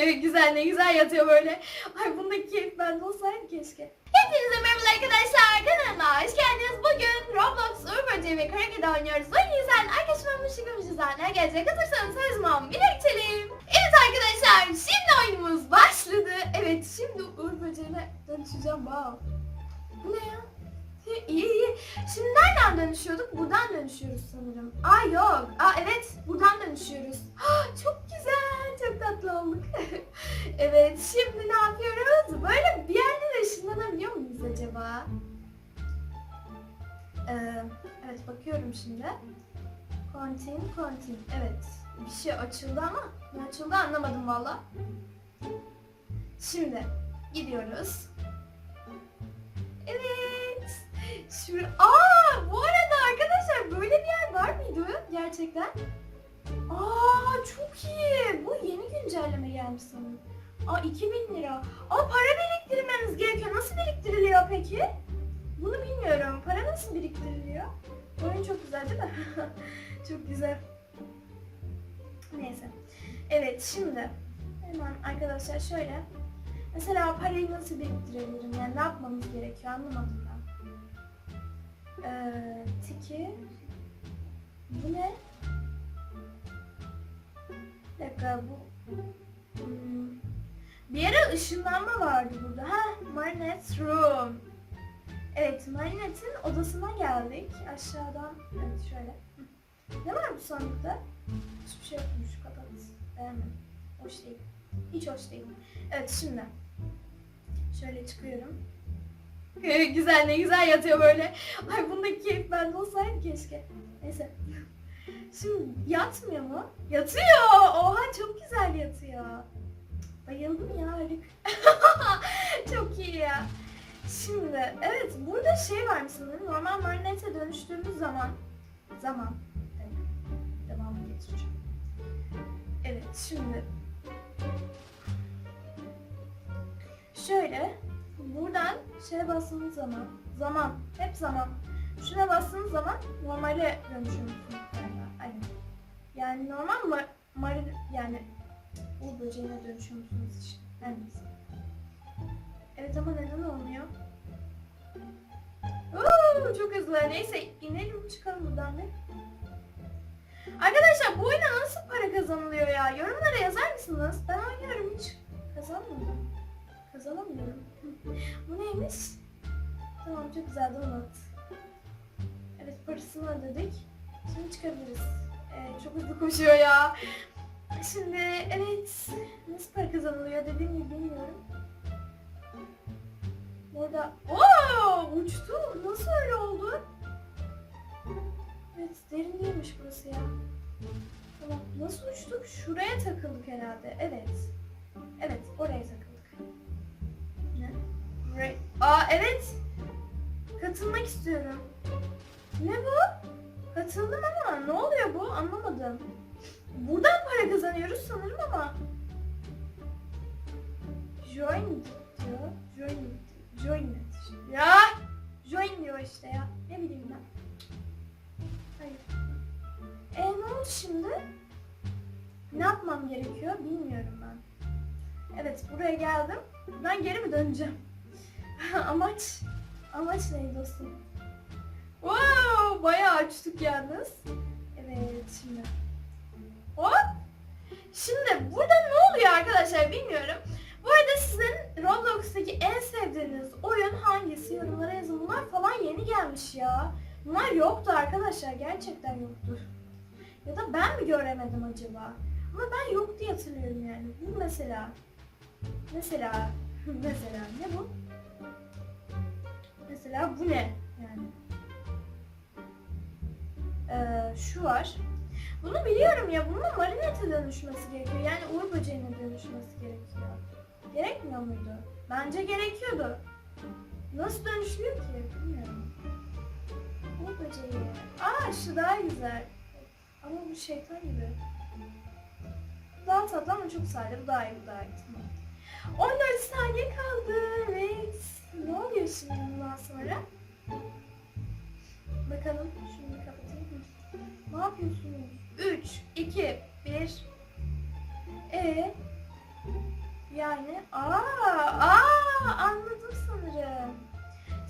güzel ne güzel yatıyor böyle. Ay bundaki keyif bende olsaydı keşke. Hepinize merhaba arkadaşlar. Kanalıma hoş geldiniz. Bugün Roblox, Uğur Böceği ve Kara Kedi oynuyoruz. O yüzden arkadaşımın mışıkı mışıklarına gelecek. Hazırsanız her zaman birliktelim. Evet arkadaşlar şimdi oyunumuz başladı. Evet şimdi Uğur Böceği'ne dönüşeceğim. Wow. Bu ne ya? İyi iyi. Şimdi nereden dönüşüyorduk? Buradan dönüşüyoruz sanırım. Aa yok. Aa evet buradan dönüşüyoruz. Çok güzel. Çok tatlı olduk. evet şimdi ne yapıyoruz? Böyle bir yerlere ışınlanabiliyor muyuz acaba? Ee, evet bakıyorum şimdi. Continue, continue. Evet. Bir şey açıldı ama ne açıldı anlamadım valla. Şimdi gidiyoruz. Evet. Şur Aa, bu arada arkadaşlar böyle bir yer var mıydı gerçekten? Aa, çok iyi. Bu yeni güncelleme gelmiş sanırım. Aa, 2000 lira. Aa, para biriktirmemiz gerekiyor. Nasıl biriktiriliyor peki? Bunu bilmiyorum. Para nasıl biriktiriliyor? Oyun çok güzel değil mi? çok güzel. Neyse. Evet, şimdi hemen arkadaşlar şöyle Mesela parayı nasıl biriktirebilirim? Yani ne yapmamız gerekiyor anlamadım ben. Ee, tiki. Bu ne? Bir dakika bu. Hmm. Bir yere ışınlanma vardı burada. Ha, Marinette's Room. Evet, Marinette'in odasına geldik. Aşağıdan, evet şöyle. Ne var bu sandıkta? Hiçbir şey yokmuş. Kapat. Beğenmedim. Hoş değil. Hiç hoş değil. Evet şimdi. Şöyle çıkıyorum. Güzel ne güzel yatıyor böyle. Ay bundaki keyif bende olsaydı keşke. Neyse. Şimdi yatmıyor mu? Yatıyor. Oha çok güzel yatıyor. Bayıldım ya harika. çok iyi ya. Şimdi evet burada şey var sanırım. Normal marinete dönüştüğümüz zaman zaman evet, devamı getireceğim. Evet şimdi Şöyle buradan şeye bastığınız zaman zaman hep zaman şuna bastığınız zaman normale dönüşüyorsunuz. Yani normal mar, mar yani bu böceğine dönüşüyorsunuz işte. Her neyse. Evet ama neden olmuyor? Oo, çok hızlı. Neyse inelim çıkalım buradan bir. Arkadaşlar bu oyuna nasıl para kazanılıyor ya? Yorumlara yazar mısınız? Ben oynuyorum hiç kazanmadım. Kazanamıyorum. Bu neymiş? Tamam çok güzel donut. Evet parasını ödedik. Şimdi çıkabiliriz. Ee, çok hızlı koşuyor ya. Şimdi evet nasıl para kazanılıyor dediğim gibi bilmiyorum. Burada Oo uçtu. Nasıl öyle oldu? Evet derin değilmiş burası ya. Tamam nasıl uçtuk? Şuraya takıldık herhalde. Evet. Evet oraya takıldık. Ne? Re- Aa evet. Katılmak istiyorum. Ne bu? Katıldım ama ne oluyor bu? Anlamadım. Buradan para kazanıyoruz sanırım ama. Join diyor. Join. Join. Ya! Join diyor işte ya. Ne bileyim ben. Hayır. E ne oldu şimdi? Ne yapmam gerekiyor bilmiyorum ben. Evet buraya geldim. Ben geri mi döneceğim? Amaç amaç neydi dostum? Wow, bayağı açtık yalnız. Evet şimdi. Hop. Şimdi burada ne oluyor arkadaşlar bilmiyorum. Bu arada sizin Roblox'taki en sevdiğiniz oyun hangisi? Yorumlara yazın. Bunlar falan yeni gelmiş ya. Bunlar yoktu arkadaşlar. Gerçekten yoktu. Ya da ben mi göremedim acaba? Ama ben yok diye hatırlıyorum yani. Bu mesela. Mesela. mesela ne bu? Mesela bu ne? Yani. Ee, şu var. Bunu biliyorum ya. Bunun marinete dönüşmesi gerekiyor. Yani uğur böceğine dönüşmesi gerekiyor. Gerekmiyor muydu? Bence gerekiyordu. Nasıl dönüşüyor ki? Bilmiyorum. Uğur böceği. Aa şu daha güzel. Ama bu şeytan gibi. Bu Daha tatlı ama çok sade. Bu daha iyi, bu daha iyi. Tamam. 14 saniye kaldı. Evet. Ne oluyor şimdi bundan sonra? 3, 2, 1. E Yani aa aa anladım sanırım.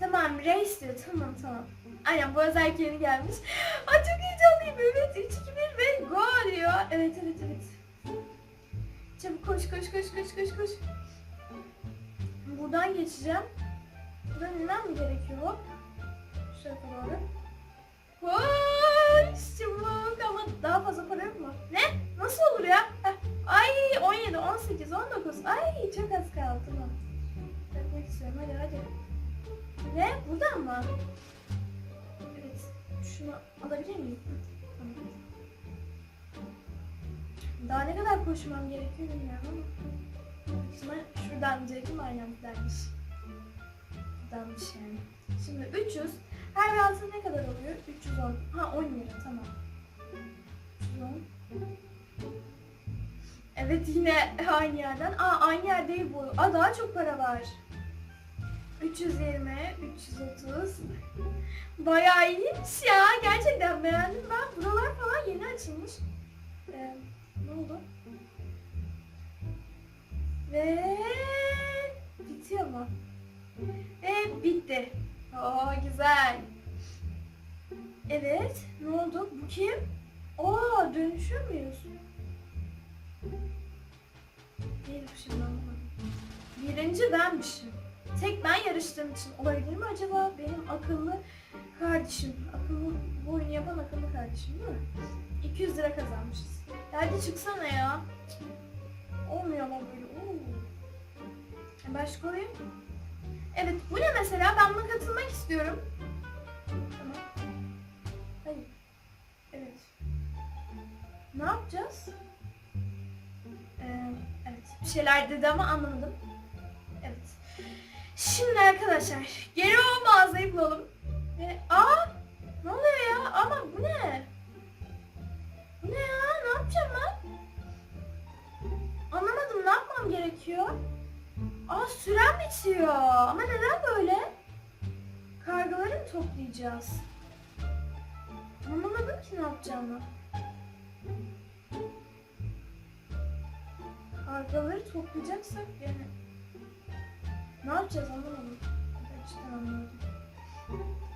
Tamam race diyor tamam tamam. Aynen bu özellik yeni gelmiş. Ay çok heyecanlıyım evet 3 2 1 ve go diyor. Evet evet evet. Çabuk koş koş koş koş koş koş. Buradan geçeceğim. Buradan inmem mi gerekiyor? Hop. Şu tarafa doğru. Koş çabuk ama daha fazla para yok mu? Ne? Nasıl olur ya? Heh. Ay 17, 18, 19. Ay çok az kaldı. Tamam. Bakmak istiyorum hadi hadi. Ne? Buradan mı? Evet. Şunu alabilir miyim? Daha ne kadar koşmam gerekiyor bilmiyorum ama. İhtimal şuradan diyecektim aynen buradaymış. Buradaymış yani. Şimdi 300. Her bir altın ne kadar oluyor? 310. Ha 10 lira tamam. 310. Evet yine aynı yerden. Aa aynı yer değil bu. Aa daha çok para var. 320, 330. Bayağı iyiymiş ya. Gerçekten beğendim ben. Buralar falan yeni açılmış. Ee, ne oldu? Ve bitiyor mu? Ve bitti. Oo güzel. Evet. Ne oldu? Bu kim? Aa dönüşüyor muyuz? Şimdi anlamadım. Birinci benmişim. Tek ben yarıştığım için olabilir mi acaba? Benim akıllı kardeşim. Akıllı bu oyunu yapan akıllı kardeşim değil mi? 200 lira kazanmışız. Hadi çıksana ya. Olmuyor ama böyle. Oo. Başka oyun? Evet bu ne mesela? Ben buna katılmak istiyorum. Tamam. Hayır. Evet. Ne yapacağız? Ee, evet. Bir şeyler dedi ama anlamadım. Evet. Şimdi arkadaşlar geri o mağazayı bulalım. Ve aa ne oluyor ya? Ama bu ne? Bu ne ya? Ne yapacağım ben? Anlamadım. Ne yapmam gerekiyor? Aa sürem bitiyor. Ama neden böyle? Kargaları mı toplayacağız? Anlamadım ki ne yapacağımı. Kargaları toplayacaksak yani ne yapacağız anlamadım. Gerçekten anlamadım.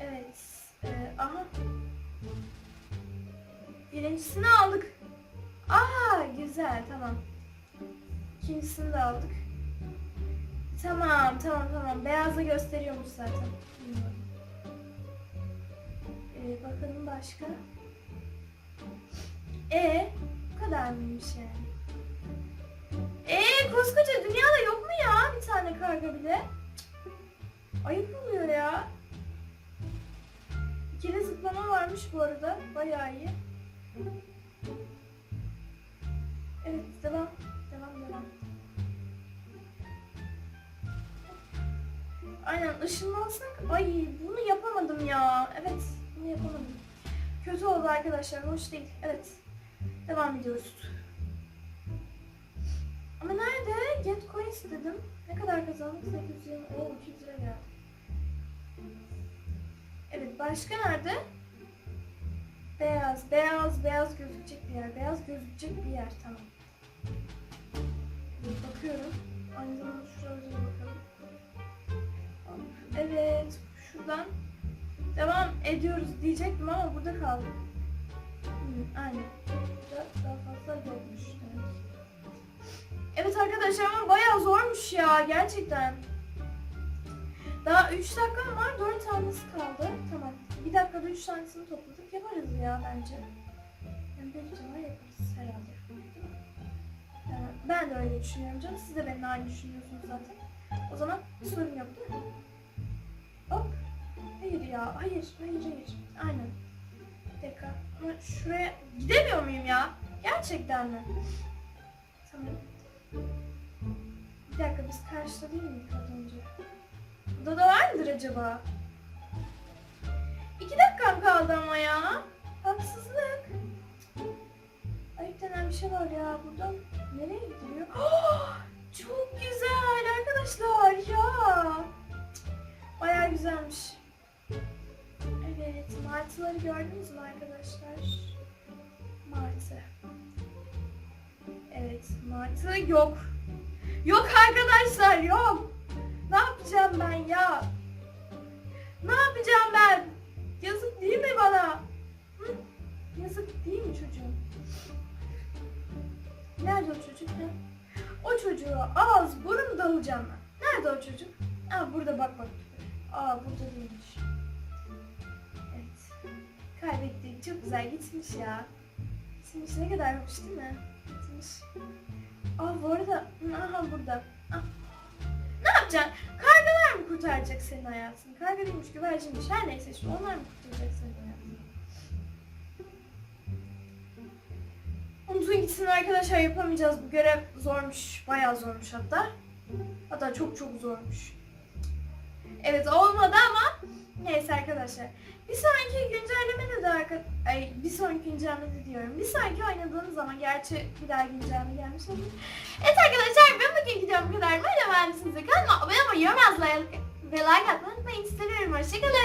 Evet. Ee, aha. Birincisini aldık. Aa güzel tamam. İkincisini de aldık. Tamam tamam tamam. Beyazla gösteriyormuş zaten. Ee, bakalım başka. E bu kadar mıymış yani? Ee koskoca dünyada yok mu ya bir tane karga bile? Ayıp oluyor ya. İkili zıplama varmış bu arada. Bayağı iyi. Evet. Devam Aynen ışınlansak. Ay bunu yapamadım ya. Evet bunu yapamadım. Kötü oldu arkadaşlar. Hoş değil. Evet. Devam ediyoruz. Ama nerede? Get coins dedim. Ne kadar kazandık? 820. Oo 200 lira geldi. Evet başka nerede? Beyaz, beyaz, beyaz gözükecek bir yer. Beyaz gözükecek bir yer. Tamam. Bakıyorum. Aynı zamanda şuraya bakalım. Evet. Şuradan devam ediyoruz diyecektim ama burada kaldık. Hı, aynen. Daha fazla yokmuş. Evet. Arkadaşlar ama bayağı zormuş ya gerçekten. Daha 3 dakikam var 4 tanesi kaldı. Tamam. Bir dakikada 3 tanesini topladık. Yaparız ya bence. Yani büyük ihtimal yaparız herhalde. Ben de öyle düşünüyorum canım. Siz de benimle aynı düşünüyorsunuz zaten. O zaman sorun yok değil mi? Hop. Hayır ya. Hayır. Hayır hayır. Aynen. Bir dakika. Ama şuraya gidemiyor muyum ya? Gerçekten mi? Tamam. Bir dakika biz karşıda değil miydik az önce? Burada da var mıdır acaba? İki dakikam kaldı ama ya. Haksızlık. Ayıp denen bir şey var ya. Buradan nereye gidiyor? Bayağı güzelmiş. Evet, martıları gördünüz mü arkadaşlar? Martı. Evet, martı yok. Yok arkadaşlar yok. Ne yapacağım ben ya? Ne yapacağım ben? Yazık değil mi bana? Hı? Yazık değil mi çocuğum? Nerede o çocuk? Ha? O çocuğu ağız burun dalacağım ben. Nerede o çocuk? Aa burada bak bak. Aa burada değilmiş. Evet. Kaybettik. Çok güzel gitmiş ya. Gitmiş ne kadar hoş değil mi? Gitmiş. Aa bu arada aha burada. Ah. Ne yapacaksın? Kargalar mı kurtaracak senin hayatını? Karga değilmiş, güvercinmiş. Her neyse işte onlar mı kurtaracak senin hayatını? Unutun gitsin arkadaşlar yapamayacağız. Bu görev zormuş. Bayağı zormuş hatta. Hatta çok çok zormuş. Evet olmadı ama neyse arkadaşlar. Bir sonraki güncellemede de. Ay bir sonraki güncellemede diyorum. Bir sonraki oynadığınız zaman gerçi bir daha güncelleme gelmiş olabilir. Evet arkadaşlar ben bugün gidiyorum kadar. Böyle beğendiyseniz kanalıma abone olmayı, yorum yazmayı ve like atmayı unutmayın. Seviyorum. Hoşçakalın.